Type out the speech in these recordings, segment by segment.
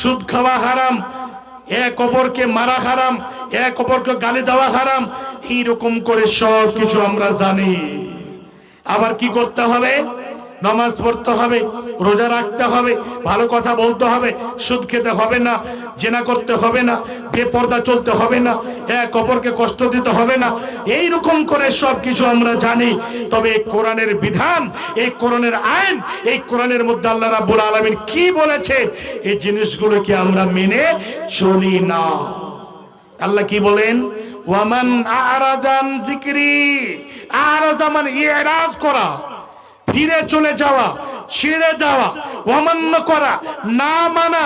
সুদ খাওয়া হারাম, এক অপরকে মারা হারাম, এক অপরকে গালি দেওয়া হারাম, এইরকম করে সব কিছু আমরা জানি। আবার কি করতে হবে? নামাজ পড়তে হবে, রোজা রাখতে হবে, ভালো কথা বলতে হবে, সুদ খেতে হবে না, জেনা করতে হবে না, বেপর্দা চলতে হবে না, এক অপরকে কষ্ট দিতে হবে না এই রকম করে সব কিছু আমরা জানি। তবে কোরআনের বিধান, এই কোরআনের আইন, এই কোরআনের মধ্যে আল্লাহ রাব্বুল আলামিন কি বলেছে এই জিনিসগুলোকে আমরা মেনে চলি না। আল্লাহ কি বলেন? ওয়ামান আরাজান জিকরি আরাজা মানে ইরাজ করা। ফিরে চলে যাওয়া, ছেড়ে দেওয়া, অমান্য করা, না মানা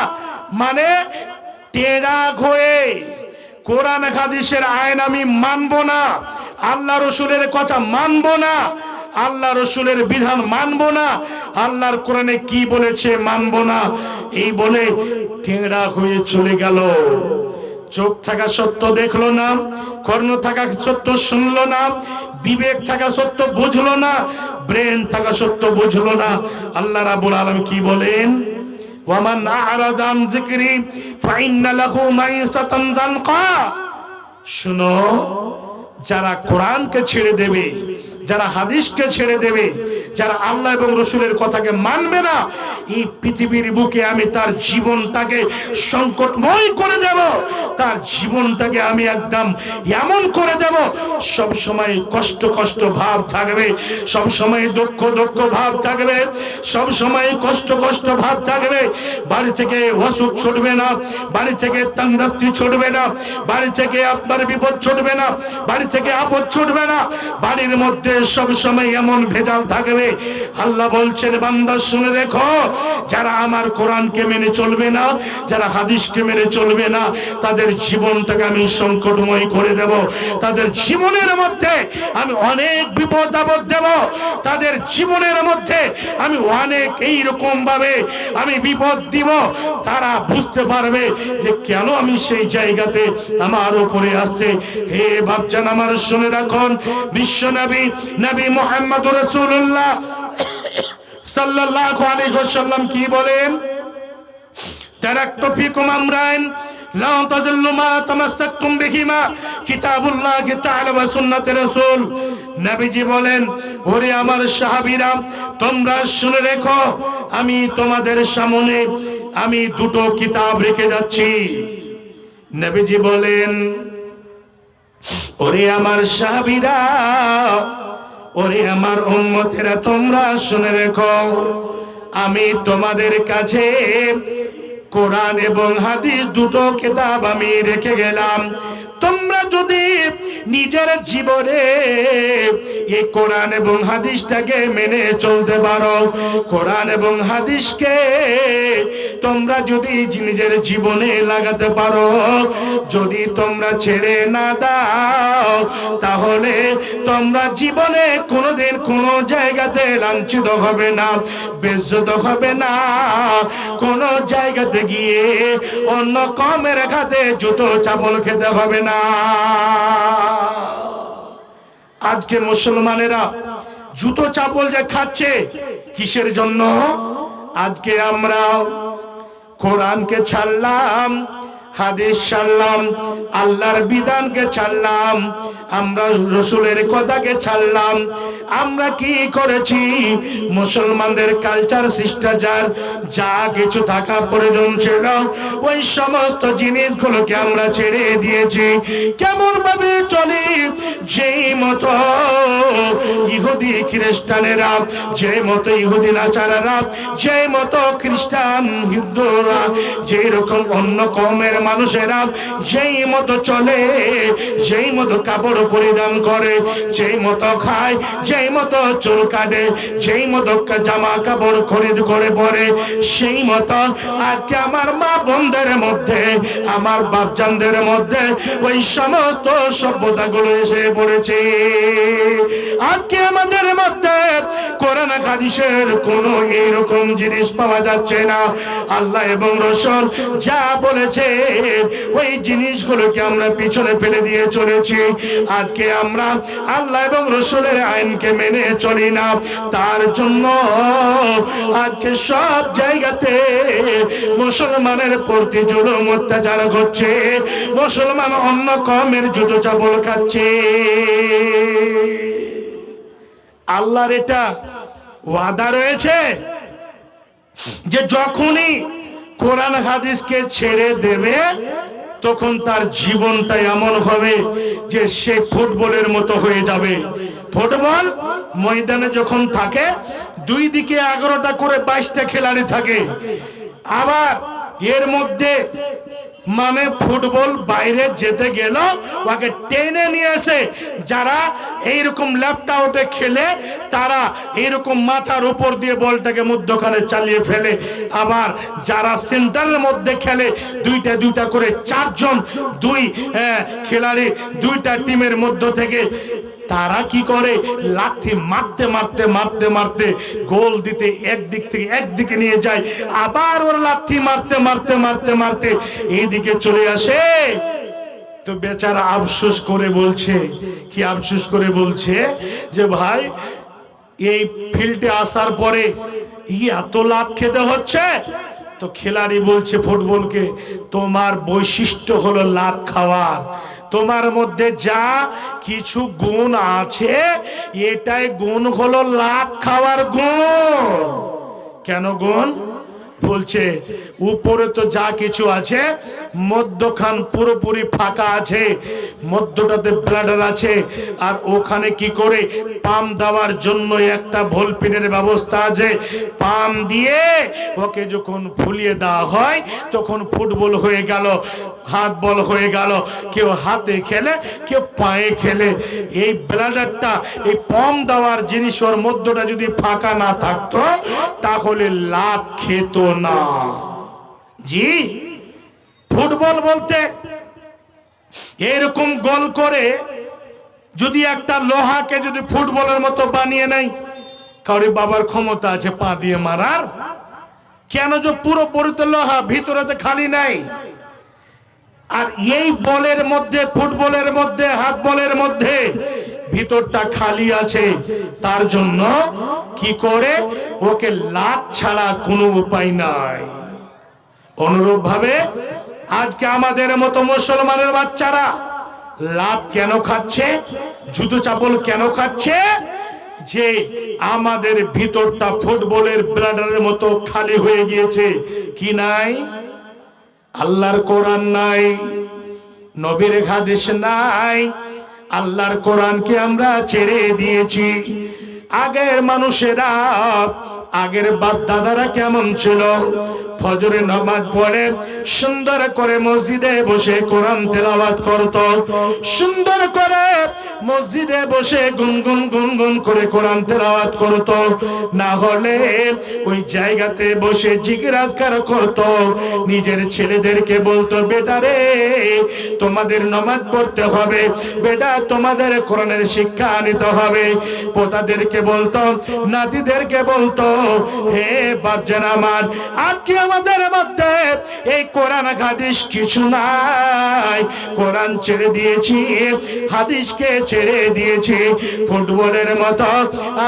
মানে টেরা হয়ে কোরআন হাদিসের আইন আমি মানব না, আল্লাহ রসুলের কথা মানব না, আল্লাহ রসুলের বিধান মানব না, আল্লাহর কোরআনে কি বলেছে মানব না, এই বলে টেরা হয়ে চলে গেল। চোখ থাকা সত্য দেখল না, কর্ণ থাকা সত্য শুনলো না বিবেক থাকা সত্য বুঝলো না, ব্রেন থাকা সত্য বুঝলো না। আল্লাহ রাবুল আলম কি বলেন? ওয়ামান আরাদা আন যিকরি ফাইন্না লাহু মাইসাতান জানকা শুনো, যারা কোরআনকে ছেড়ে দেবে, যারা হাদিসকে ছেড়ে দেবে যারা আল্লাহ এবং রসুলের কথাকে মানবে না, এই পৃথিবীর বুকে আমি তার জীবনটাকে সংকটময় করে দেব। তার জীবনটাকে আমি একদম এমন করে দেব, সব সময় কষ্ট কষ্ট ভাব থাকবে, সব সময় দুঃখ দুঃখ ভাব থাকবে, সব সময় কষ্ট কষ্ট ভাব থাকবে। বাড়ি থেকে অসুখ ছুটবে না, বাড়ি থেকে তান্দাস্তি ছুটবে না, বাড়ি থেকে আপনার বিপদ ছুটবে না, বাড়ি থেকে আপদ ছুটবে না। বাড়ির মধ্যে সব সময় এমন ভেজাল থাকবে আল্লাহ বলছেন, বান্দা, শুনে দেখো, যারা আমার কোরআনকে মেনে চলবে না, যারা হাদিসকে মেনে চলবে না, তাদের জীবনটাকে আমি সংকটময় করে দেব। তাদের জীবনের মধ্যে আমি অনেক বিপদ আপদ দেব। তাদের জীবনের মধ্যে আমি অনেক এই রকম ভাবে আমি বিপদ দিব। তারা বুঝতে পারবে যে কেন আমি সেই জায়গাতে আমার উপরে আসছে। হে বাপচান আমার শুনে রাখুন, বিশ্ব নবী নবী মোহাম্মদ রসুল্লাহ কি বলেন? তোমরা শুনে রেখো, আমি তোমাদের সামনে, আমি দুটো কিতাব রেখে যাচ্ছি। নবীজি বলেন, ওরে আমার সাহাবীরা ওরে আমার উন্মতেরা তোমরা শুনে রেখো। আমি তোমাদের কাছে কোরআন এবং হাদিস দুটো কেতাব আমি রেখে গেলাম। তোমরা যদি নিজের জীবনে এই কোরআন এবং হাদিসটাকে মেনে চলতে পারো, কোরআন এবং হাদিসকে তোমরা যদি নিজের জীবনে লাগাতে পারো, যদি তোমরা ছেড়ে না দাও, তাহলে তোমরা জীবনে কোনোদিন কোনো জায়গাতে লাঞ্ছিত হবে না, বেজ্জত হবে না। কোনো জায়গাতে গিয়ে অন্য কমের খাতে জুতো চাপল খেতে হবে না। আজকে মুসলমানেরা জুতো চাপল যে খাচ্ছে কিসের জন্য? আজকে আমরা কোরআনকে ছাড়লাম হাদিস ছাড়লাম, আল্লাহর বিধানকে ছাড়লাম, আমরা রসুলের কথাকে ছাড়লাম। আমরা কি করেছি? মুসলমানদের কালচার শিষ্টাচার, যা কিছু থাকা প্রয়োজন ছিল, ওই সমস্ত জিনিসগুলোকে আমরা ছেড়ে দিয়েছি। কেমন ভাবে চলি? যেই মতো ইহুদি খ্রিস্টানেরা যে মতো ইহুদি নাচারারা যে মতো খ্রিস্টান হিন্দুরা যে রকম অন্য কমের মানুষেরা যেই মতো চলে, যেই মতো কাপড় পরিধান করে, যেই মতো খায়, যেই মতো চুল কাটে, যেই মতো জামা কাপড় খরিদ করে পরে, সেই মতো আজকে আমার মা বোনদের মধ্যে, আমার বাপজানদের মধ্যে ওই সমস্ত সভ্যতাগুলো এসে পড়েছে। আজকে আমাদের মধ্যে কোরআন হাদিসের কোনো এরকম জিনিস পাওয়া যাচ্ছে না। আল্লাহ এবং রসুল যা বলেছে ওই জিনিসগুলোকে আমরা পিছনে ফেলে দিয়ে চলেছি। আজকে আমরা আল্লাহ এবং রসুলের আইনকে মেনে চলি না। তার জন্য আজকে সব জায়গাতে মুসলমানের প্রতি জুলুম, অত্যাচার করছে মুসলমান অন্য কমের জুতো চাবল খাচ্ছে। আল্লাহর এটা ওয়াদা রয়েছে যে যখনই কোরআন হাদিসকে ছেড়ে দেবে, তখন তার জীবনটা এমন হবে যে সে ফুটবলের মতো হয়ে যাবে। ফুটবল ময়দানে যখন থাকে, দুই দিকে এগারোটা করে বাইশটা খেলাড়ি থাকে। আবার এর মধ্যে মানে ফুটবল বাইরে যেতে গেল ওকে টেনে নিয়ে এসে যারা এইরকম লেফট আউটে খেলে তারা এইরকম মাথার উপর দিয়ে বলটাকে মধ্যখানে চালিয়ে ফেলে। আবার যারা সেন্টারের মধ্যে খেলে দুইটা দুইটা করে চারজন দুই আহ, খেলাড়ি দুইটা টিমের মধ্য থেকে তারা কি করে? লাথি মারতে মারতে মারতে মারতে গোল দিতে একদিক থেকে একদিকে নিয়ে যায়। আবার ওর লাথি মারতে মারতে মারতে মারতে এইদিকে চলে আসে। তো বেচারা আফসোস করে বলছে, কি আফসোস করে বলছে যে ভাই, এই ফিল্ডে আসার পরে ই এত লাভ খেতে হচ্ছে? তো খেলাড়ি বলছে ফুটবলকে তোমার বৈশিষ্ট্য হলো লাভ খাওয়ার। তোমার মধ্যে যা কিছু গুণ আছে এটাই গুণ হলো লাভ খাওয়ার গুণ। কেন গুণ? বলছে, উপরে তো যা কিছু আছে, মধ্যখান পুরোপুরি ফাঁকা আছে, মধ্যটাতে ব্লাডার আছে, আর ওখানে কি করে পাম দেওয়ার জন্য একটা ভোলপিনের ব্যবস্থা আছে, পাম দিয়ে ওকে যখন ফুলিয়ে দেওয়া হয়, তখন ফুটবল হয়ে গেল হাত বল হয়ে গেল, কেউ হাতে খেলে, কেউ পায়ে খেলে। এই ব্লাডারটা, এই পম দেওয়ার জিনিস ওর মধ্যটা যদি ফাঁকা না থাকতো, তাহলে লাভ খেত না। জি? ফুটবল বলতে এরকম গোল করে যদি একটা লোহাকে যদি ফুটবলের মতো বানিয়ে নেয় কাউরি বাবার ক্ষমতা আছে পা দিয়ে মারার। কেন যে পুরো পরিত লোহা ভিতরেতে খালি নাই? আর এই বলের মধ্যে, ফুটবলের মধ্যে হাত বলের মধ্যে ভিতরটা খালি আছে। তার জন্য কি করে? ওকে লাভ ছাড়া কোনো উপায় নাই। অনুরূপ ভাবে আজকে আমাদের মতো মুসলমানের বাচ্চারা লাভ কেন খাচ্ছে? জুতো চাপল কেন খাচ্ছে? যে আমাদের ভিতরটা ফুটবলের ব্লাডারের মতো খালি হয়ে গিয়েছে। কি নাই? আল্লাহর কোরআন নাই, নবীর হাদিস নাই আল্লাহর কোরআনকে আমরা ছেড়ে দিয়েছি। আগের মানুষেরা আগের বাপ দাদারা কেমন ছিল? ফজরে নামাজ পড়ে, সুন্দর করে মসজিদে বসে কোরআন তেলাওয়াত করত। সুন্দর করে মসজিদে বসে গুনগুন গুনগুন করে কোরআন তেলাওয়াত করত। না হলে ওই জায়গাতে বসে জিজ্ঞাসকার করত। নিজের ছেলেদেরকে বলতো, বেটা রে, তোমাদের নামাজ পড়তে হবে। বেটা, তোমাদের কোরআনের শিক্ষা নিতে হবে। পোতাদেরকে বলতো, নাতিদেরকে বলতো, হে বাপজান আমার, আজকে আমাদের মধ্যে এই কোরআন হাদিস কিছু নাই। কোরআন ছেড়ে দিয়েছি, হাদিসকে ছেড়ে দিয়েছি। ফুটবলের মতো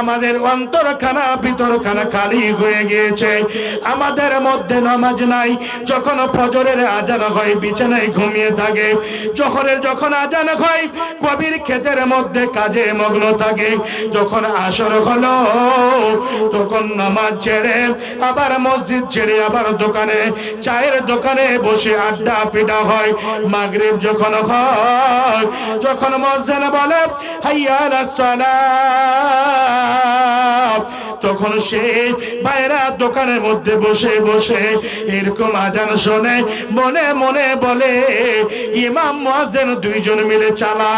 আমাদের অন্তরখানা, ভিতরখানা খালি হয়ে গিয়েছে। আমাদের মধ্যে নামাজ নাই, যখন ফজরের আজান হয়, বিছানায় ঘুমিয়ে থাকে। জহরের যখন আজান হয় কবির ক্ষেতের মধ্যে কাজে মগ্ন থাকে। যখন আসর হলো, তখন নামাজ ছেড়ে আবার মসজিদ ছেড়ে আবার দোকানে, চায়ের দোকানে বসে আড্ডা পিটা হয়। মাগরিব যখন হয়, যখন মসজিদ বলে, হাইয়া তখন সে বাইরা দোকানের মধ্যে বসে বসে এরকম আজান শোনে, মনে মনে বলে, ইমাম মহাজেন দুইজন মিলে চালা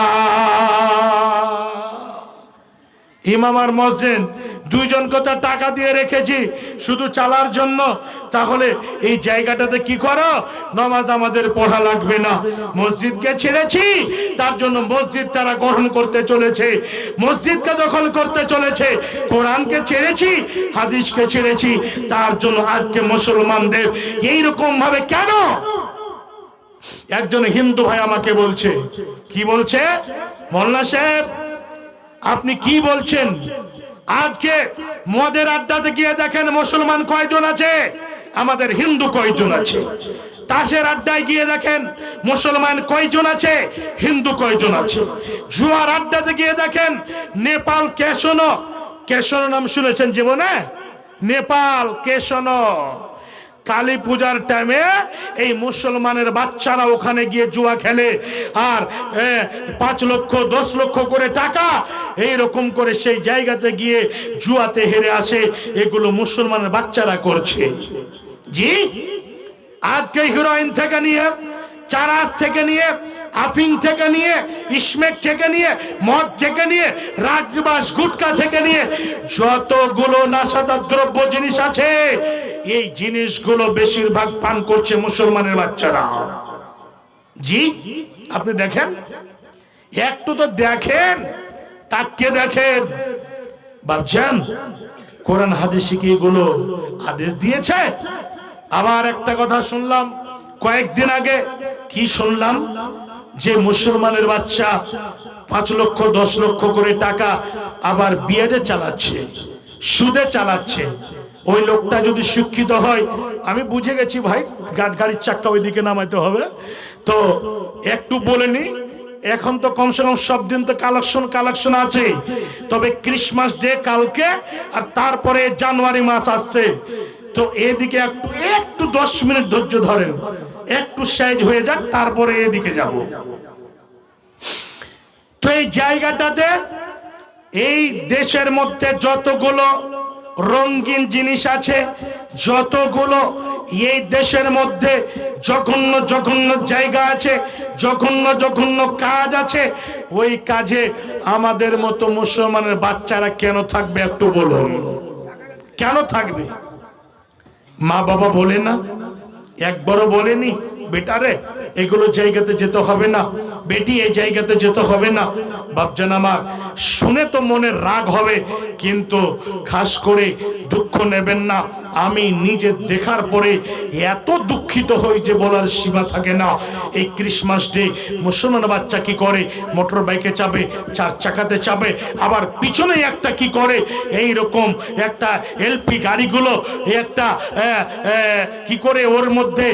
ইমাম আর মসজিদ দুইজন কথা টাকা দিয়ে রেখেছি, শুধু চালার জন্য। তাহলে এই জায়গাটাতে কি করো? নমাজ আমাদের পড়া লাগবে না। মসজিদকে ছেড়েছি, তার জন্য মসজিদ তারা গ্রহণ করতে চলেছে। মসজিদকে দখল করতে চলেছে। কোরআনকে ছেড়েছি, হাদিসকে ছেড়েছি, তার জন্য আজকে মুসলমানদের এইরকম ভাবে কেন? একজন হিন্দু ভাই আমাকে বলছে, কি বলছে? মোল্লা সাহেব, আপনি কি বলছেন? আজকে মদের আড্ডাতে গিয়ে দেখেন মুসলমান কয়জন আছে? আমাদের হিন্দু কয়জন আছে? তাসের আড্ডায় গিয়ে দেখেন মুসলমান কয়জন আছে? হিন্দু কয়জন আছে? জুয়ার আড্ডাতে গিয়ে দেখেন নেপাল কেশনো। কেশনো নাম শুনেছেন জীবনে? নেপাল কেশনো। কালী পূজার টাইমে এই মুসলমানের বাচ্চারা ওখানে গিয়ে জুয়া খেলে। আর পাঁচ লক্ষ, দশ লক্ষ করে টাকা এই রকম করে সেই জায়গাতে গিয়ে জুয়াতে হেরে আসে। এগুলো মুসলমানের বাচ্চারা করছে। জি? আজকে হিরোইন থেকে নিয়ে, চারাজ থেকে নিয়ে আফিং থেকে নিয়ে, ইসমেক থেকে নিয়ে, মদ থেকে নিয়ে রাজবাস গুটকা থেকে নিয়ে, যতগুলো নাশাদার দ্রব্য জিনিস আছে এই জিনিসগুলো বেশিরভাগ পান করছে মুসলমানের বাচ্চারা। জি, আপনি দেখেন? একটু তো দেখেন তাকে দেখেন। ভাবছেন, কোরআন, হাদিসে কি এগুলো আদেশ দিয়েছে? আবার একটা কথা শুনলাম, কয়েকদিন আগে কি শুনলাম? যে মুসলমানের বাচ্চা পাঁচ লক্ষ, দশ লক্ষ করে টাকা আবার বিয়েতে চালাচ্ছে, সুদে চালাচ্ছে। ওই লোকটা যদি শিক্ষিত হয়, আমি বুঝে গেছি ভাই গাড়ির চাক্কা ওইদিকে নামাইতে হবে। তো একটু বলে নি, এখন তো কমসে কম সব দিন তো কালেকশন কালেকশন আছে। তবে ক্রিসমাস ডে কালকে আর তারপরে জানুয়ারি মাস আসছে। তো এদিকে একটু একটু দশ মিনিট ধৈর্য ধরেন। একটু সাইজ হয়ে যাক, তারপরে এদিকে যাব। তো এই জায়গাটাতে, এই দেশের মধ্যে যতগুলো রঙিন জিনিস আছে। যতগুলো এই দেশের মধ্যে জঘন্য জঘন্য জায়গা আছে, জঘন্য জঘন্য কাজ আছে, ওই কাজে আমাদের মতো মুসলমানের বাচ্চারা কেন থাকবে একটু বলুন। কেন থাকবে? মা বাবা বলে না? একবারও বলেনি? বেটারে এগুলো জায়গাতে যেতে হবে না। বেটি এই জায়গাতে যেতে হবে না। বাপজান আমার, শুনে তো মনে রাগ হবে, কিন্তু খাস করে দুঃখ নেবেন না। আমি নিজে দেখার পরে এত দুঃখিত হই যে বলার সীমা থাকে না। এই ক্রিসমাস ডে মুসলমান বাচ্চা কি করে? মোটর বাইকে চাপে, চার চাকাতে চাপে, আবার পিছনে একটা কি করে? এই রকম একটা এলপি গাড়িগুলো, একটা কি করে ওর মধ্যে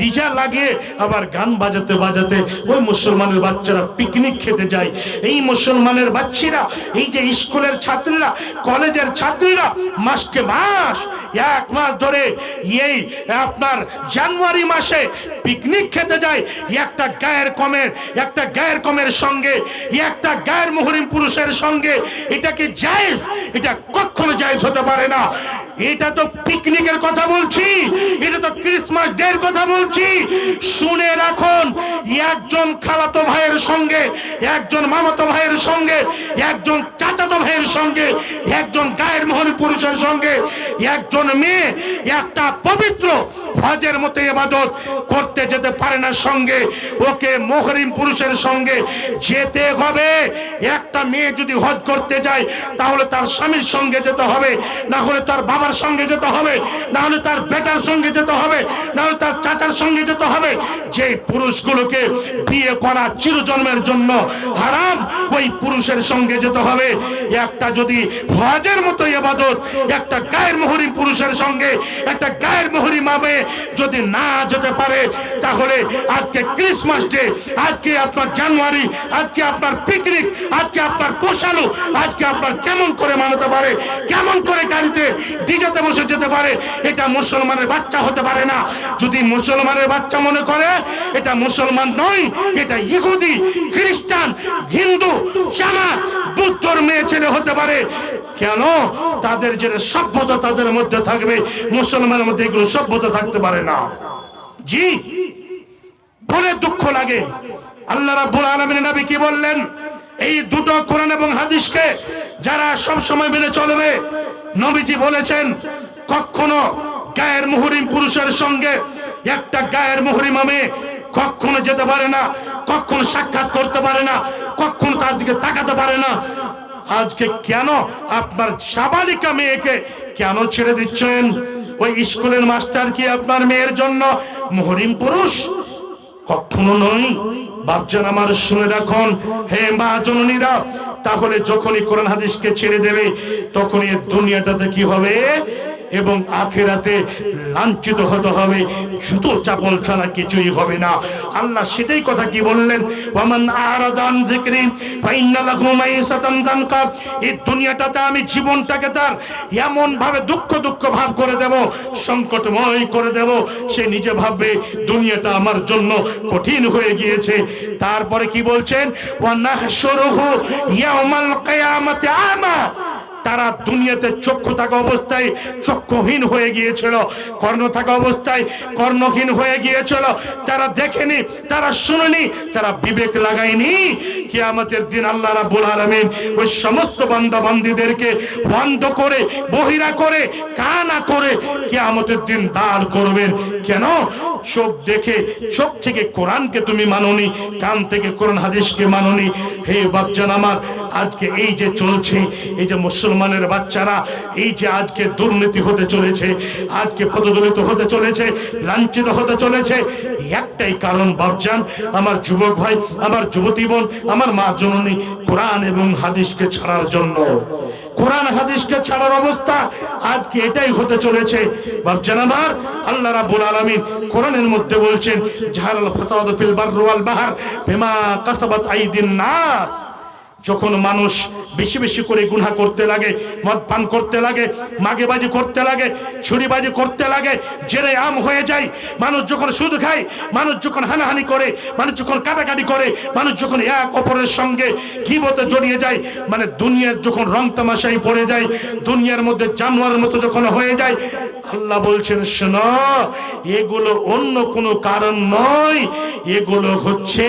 ডিজা লাগিয়ে আবার গান বাজাতে বাজাতে ওই মুসলমানের বাচ্চারা পিকনিক খেতে যায়। এই মুসলমানের বাচ্চারা, এই যে স্কুলের ছাত্রীরা, কলেজের ছাত্রীরা, মাসকে মাস, এক মাস ধরে এই আপনার জানুয়ারি মাসে পিকনিক খেতে যায়। একটা গায়ের কমের, একটা গায়ের কমের সঙ্গে, একটা গায়ের মহরিম পুরুষের সঙ্গে। এটা কি জায়েজ? এটা কখনো জায়েজ হতে পারে না। এটা তো পিকনিকের কথা বলছি। এটা তো ক্রিসমাস ডে এর কথা বলছি। শুনে রাখুন, একজন খালাতো ভাইয়ের সঙ্গে, একজন মামাতো ভাইয়ের সঙ্গে, একজন চাচাতো ভাইয়ের সঙ্গে, একজন গায়ের মোহন পুরুষের সঙ্গে, একজন মেয়ে, একটা পবিত্র হজের মতো ইবাদত করতে যেতে পারে না সঙ্গে। ওকে মোহরিম পুরুষের সঙ্গে যেতে হবে। একটা মেয়ে যদি হজ করতে যায়, তাহলে তার স্বামীর সঙ্গে যেতে হবে, না হলে তার বাবার সঙ্গে যেতে হবে, না হলে তার বেটার সঙ্গে যেতে হবে, না হলে তার চাচার সঙ্গে যেতে হবে। যে পুরুষগুলোকে বিয়ে করা চিরজন্মের জন্য হারাম, ওই পুরুষের সঙ্গে যেতে হবে। একটা যদি হজের মতো ইবাদত, একটা গায়ের মোহরি পুরুষের সঙ্গে, একটা গায়ের মোহরি মামে যদি না যেতে পারে, তাহলে আজকে ক্রিসমাস ডে, আজকে আপনার জানুয়ারি, আজকে আপনার পিকনিক, আজকে আপনার পোষালো আজকে আপনার কেমন করে মানাতে পারে, কেমন করে গাড়িতে ডিজেতে বসে যেতে পারে, এটা মুসলমানের বাচ্চা হতে পারে না। যদি মুসলমানের বাচ্চা মনে করে, এটা মুসলমান নয়, এটা ইহুদি, খ্রিস্টান, হিন্দু, জামাত, বুদ্ধর মেয়ে ছেলে হতে পারে? কেন? তাদের যে সভ্যতা তাদের মধ্যে থাকবে। মুসলমানের মধ্যে এগুলো সভ্যতা থাকতে পারে না। জি। বলে দুঃখ লাগে। আল্লাহ রাব্বুল আলামিন নবী কি বললেন? এই দুটো কোরআন এবং হাদিসকে যারা সব সময় মেনে চলবে, নবীজি বলেছেন, কখনো গায়ের মুহুরিম পুরুষের সঙ্গে একটা গায়ের মুহুরিমা মেয়ে কখনো যেতে পারে না, কখনো সাক্ষাৎ করতে পারে না, কখনো তার দিকে তাকাতে পারে না। আজকে কেন আপনার সাবালিকা মেয়েকে কেন ছেড়ে দিচ্ছেন? ওই স্কুলের মাস্টার কি আপনার মেয়ের জন্য মহরিম পুরুষ? কখনো নই বাপজান আমার শুনে রাখুন। হে মা জননীরা, তাহলে যখনই কোরআন হাদিসকে ছেড়ে দেবে, তখনই দুনিয়াটাতে কি হবে? এবং আখেরাতে লাঞ্ছিত হতে হবে জুতো চাপল ছাড়া কিছুই হবে না। আল্লাহ সেটাই কথা কি বললেন? ওয়ামান আরাদান যিকরি মাইসাতান জানকা এই দুনিয়াটাতে আমি জীবনটাকে তার এমন ভাবে দুঃখ দুঃখ ভাব করে দেব, সংকটময় করে দেব, সে নিজে ভাববে, দুনিয়াটা আমার জন্য কঠিন হয়ে গিয়েছে। তারপরে কি বলছেন? ওয়া ইয়াউমাল কিয়ামাতি আমা তারা দুনিয়াতে চক্ষু থাকা অবস্থায় চক্ষুহীন হয়ে গিয়েছিল, কর্ণ থাকা অবস্থায় কর্ণহীন হয়ে গিয়েছিল। তারা দেখেনি, তারা শুনেনি, তারা বিবেক লাগায়নি। কি আমাদের দিন আল্লাহ রাব্বুল আলামিন ওই সমস্ত বান্দা বান্দিদেরকে বন্ধ করে, বহিরা করে, কানা করে কি আমাদের দিন দাঁড় করবেন। কেন? চোখ দেখে, চোখ থেকে কোরআনকে তুমি মাননি, কান থেকে কোরআন হাদিসকে মাননি। হে বাপজান আমার আজকে এই যে চলছে, এই যে মুসলমানের বাচ্চারা, এই যে আজকে দুর্নীতি হতে চলেছে, আজকে পদদলিত হতে চলেছে, লাঞ্ছিত হতে চলেছে একটাই কারণ বাপজান আমার যুবক ভাই, আমার যুবতী বোন, আমার মা জননী, কোরআন এবং হাদিসকে ছাড়ার জন্য। কোরআন, হাদিসকে ছাড়ার অবস্থা আজকে এটাই হতে চলেছে। বাপজান আমার, আল্লাহ রাব্বুল আলামিন কোরআনের মধ্যে বলছেন জাহারাল ফাসাদ ফিল বাররি ওয়াল বাহর বিমা কাসাবাত আইদিন নাস। যখন মানুষ বেশি বেশি করে গুনাহ করতে লাগে মদ পান করতে লাগে, মাগেবাজি করতে লাগে, ছুরিবাজি করতে লাগে, জেরে আম হয়ে যায়, মানুষ যখন সুদ খায়, মানুষ যখন হানাহানি করে, মানুষ যখন কাটাকাটি করে, মানুষ যখন এক অপরের সঙ্গে কিবতে জড়িয়ে যায় মানে দুনিয়ার যখন রং তামাশাই পড়ে যায়, দুনিয়ার মধ্যে জানোয়ারের মতো যখন হয়ে যায়, আল্লাহ বলছেন, শোনো, এগুলো অন্য কোনো কারণ নয়, এগুলো হচ্ছে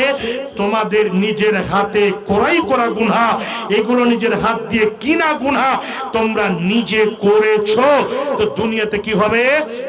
তোমাদের নিজের হাতে করাই করা গুনাহ। এগুলো নিজের হাত দিয়ে কিনা গুনাহ। তোমরা নিজে করেছ। তো দুনিয়াতে কি হবে?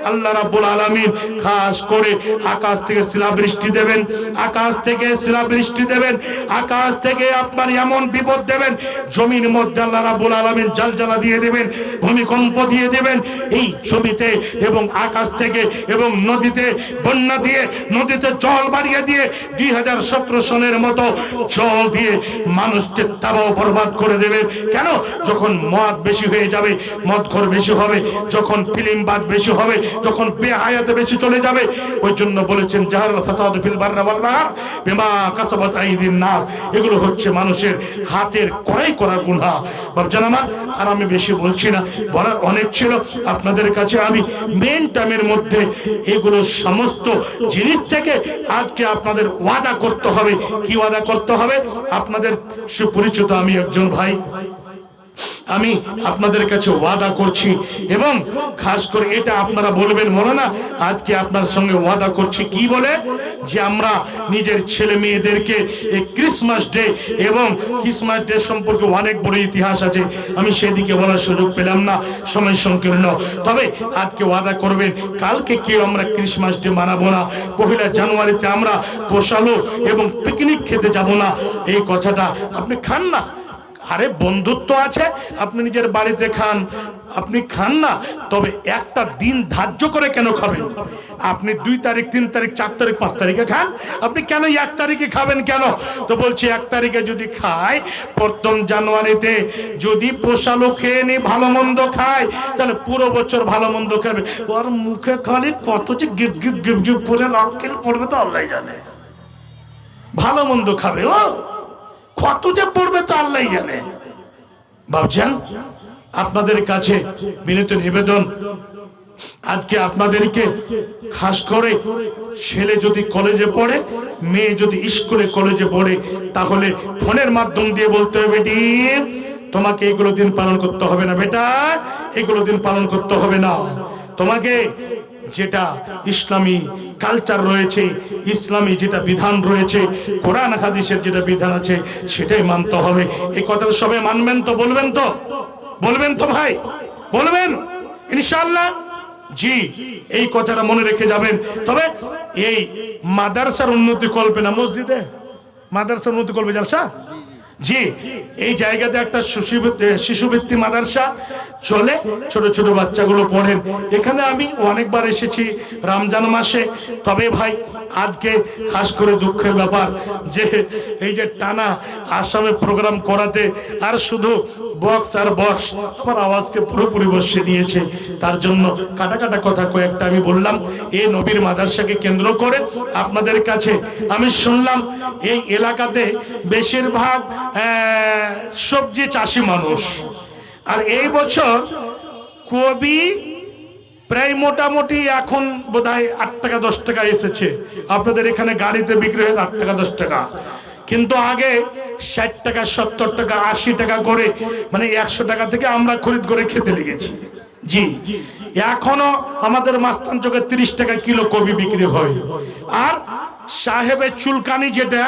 আল্লাহ রাব্বুল আলামিন খাস করে আকাশ থেকে শিলাবৃষ্টি দেবেন, আকাশ থেকে শিলাবৃষ্টি দেবেন, আকাশ থেকে আপনার এমন বিপদ দেবেন, জমির মধ্যে আল্লাহ রাব্বুল আলামিন জালজালা দিয়ে দেবেন, ভূমিকম্প দিয়ে দেবেন। এই জমিতে এবং আকাশ থেকে এবং নদীতে বন্যা দিয়ে, নদীতে জল বাড়িয়ে দিয়ে দুই হাজার সতেরো সনের মতো জল দিয়ে মানুষকে তাবাও বরবাদ করে দেবে। কেন? যখন মদ বেশি হয়ে যাবে মদ ঘর বেশি হবে, যখন ফিল্ম বাদ বেশি হবে, যখন বেহায়াতে বেশি চলে যাবে, ওই জন্য বলেছেন এগুলো হচ্ছে মানুষের হাতের করাই করা গুনাহ। বাবজান আমার আর আমি বেশি বলছি না, বলার অনেক ছিল। আপনাদের কাছে আমি মেন টাইমের মধ্যে এগুলো সমস্ত জিনিস থেকে আজকে আপনাদের ওয়াদা করতে হবে। কি ওয়াদা করতে হবে? আপনাদের সুপরিচিত আমি একজন ভাই। আমি আপনাদের কাছে ওয়াদা করছি এবং খাস করে এটা আপনারা বলবেন মনে না, আজকে আপনার সঙ্গে ওয়াদা করছি কি বলে? যে আমরা নিজের ছেলে মেয়েদেরকে এই ক্রিসমাস ডে এবং ক্রিসমাস ডে সম্পর্কে অনেক বড় ইতিহাস আছে, আমি সেদিকে বলার সুযোগ পেলাম না, সময় সংকীর্ণ। তবে আজকে ওয়াদা করবেন, কালকে কেউ আমরা ক্রিসমাস ডে মানাবো না, পহিলা জানুয়ারিতে আমরা পোষালো এবং পিকনিক খেতে যাব না, এই কথাটা আপনি খান না। আরে বন্ধুত্ব আছে, আপনি নিজের বাড়িতে খান, আপনি খান না, তবে একটা দিন ধার্য করে কেন খাবেন? আপনি দুই তারিখ, তিন তারিখ, চার তারিখ, পাঁচ তারিখে খান? আপনি কেন এক তারিখে খাবেন কেন? তো বলছি, এক তারিখে যদি খায় প্রথম জানুয়ারিতে যদি পোষালো খেয়ে নি ভালো মন্দ খায়, তাহলে পুরো বছর ভালো মন্দ খাবে। ওর মুখে খালি কত যে গিফট গিফট গিফট গিফট করে লটকেল পড়বে তো আল্লাহ জানে। ভালো মন্দ খাবে ও। কত যে পড়বে তো আল্লাহ জানে। ভাবছেন? আপনাদের কাছে বিনীত নিবেদন। আজকে আপনাদেরকে খাস করে ছেলে যদি কলেজে পড়ে, মেয়ে যদি স্কুলে, কলেজে পড়ে, তাহলে ফোনের মাধ্যম দিয়ে বলতে হবে বেটি তোমাকে এগুলো দিন পালন করতে হবে না, বেটা। এগুলো দিন পালন করতে হবে না। তোমাকে যেটা ইসলামী কালচার রয়েছে, ইসলামী যেটা বিধান রয়েছে, কোরআন হাদিসের যেটা বিধান আছে, সেটাই মানতে হবে। এই কথাটা সবাই মানবেন তো, বলবেন তো? বলবেন তো ভাই? বলবেন? ইনশাল্লাহ জি, এই কথাটা মনে রেখে যাবেন। তবে এই মাদ্রাসার উন্নতি করবে না, মসজিদে? মাদ্রাসার উন্নতি করবে জালসা? জি, এই জায়গাতে একটা শিশুবৃত্তি- মাদারসা চলে, ছোট ছোট বাচ্চাগুলো পড়েন। এখানে আমি অনেকবার এসেছি রমজান মাসে। তবে ভাই, আজকে খাস করে দুঃখের ব্যাপার যে এই যে টানা আসামে প্রোগ্রাম করাতে আর শুধু বক্স আর বক্স আমার আওয়াজকে পুরোপুরি বসিয়ে দিয়েছে। তার জন্য কাটা কাটা কথা কয়েকটা আমি বললাম। এই নবীর মাদ্রাসাকে কেন্দ্র করে আপনাদের কাছে আমি শুনলাম, এই এলাকাতে বেশিরভাগ সবজি চাষি মানুষ। আর এই বছর কবি প্রায় মোটামুটি এখন বোধহয় আট টাকা, দশ টাকা এসেছে। আপনাদের এখানে গাড়িতে বিক্রি হয় আট টাকা, দশ টাকা। কিন্তু আগে ষাট টাকা, সত্তর টাকা, আশি টাকা করে মানে একশো টাকা থেকে আমরা খরিদ করে খেতে লেগেছি। জি। এখনও আমাদের মাস্তান চোখে তিরিশ টাকা কিলো কবি বিক্রি হয়। আর সাহেবের চুলকানি যেটা,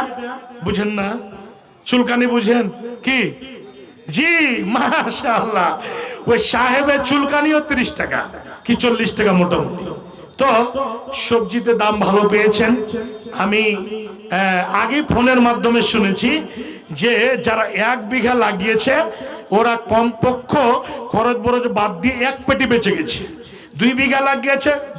বুঝেন না? চুলকানি বুঝেন? কি? জি, মাশাআল্লাহ। ওই সাহেবের চুলকানিও তিরিশ টাকা, কি চল্লিশ টাকা মোটামুটি। তো সবজিতে দাম ভালো পেয়েছেন। আমি আগে ফোনের মাধ্যমে শুনেছি যে যারা এক বিঘা লাগিয়েছে, ওরা কমপক্ষ খরচ বরচ বাদ দিয়ে এক পেটি বেঁচে গেছে। দুই বিঘা লাগিয়েছে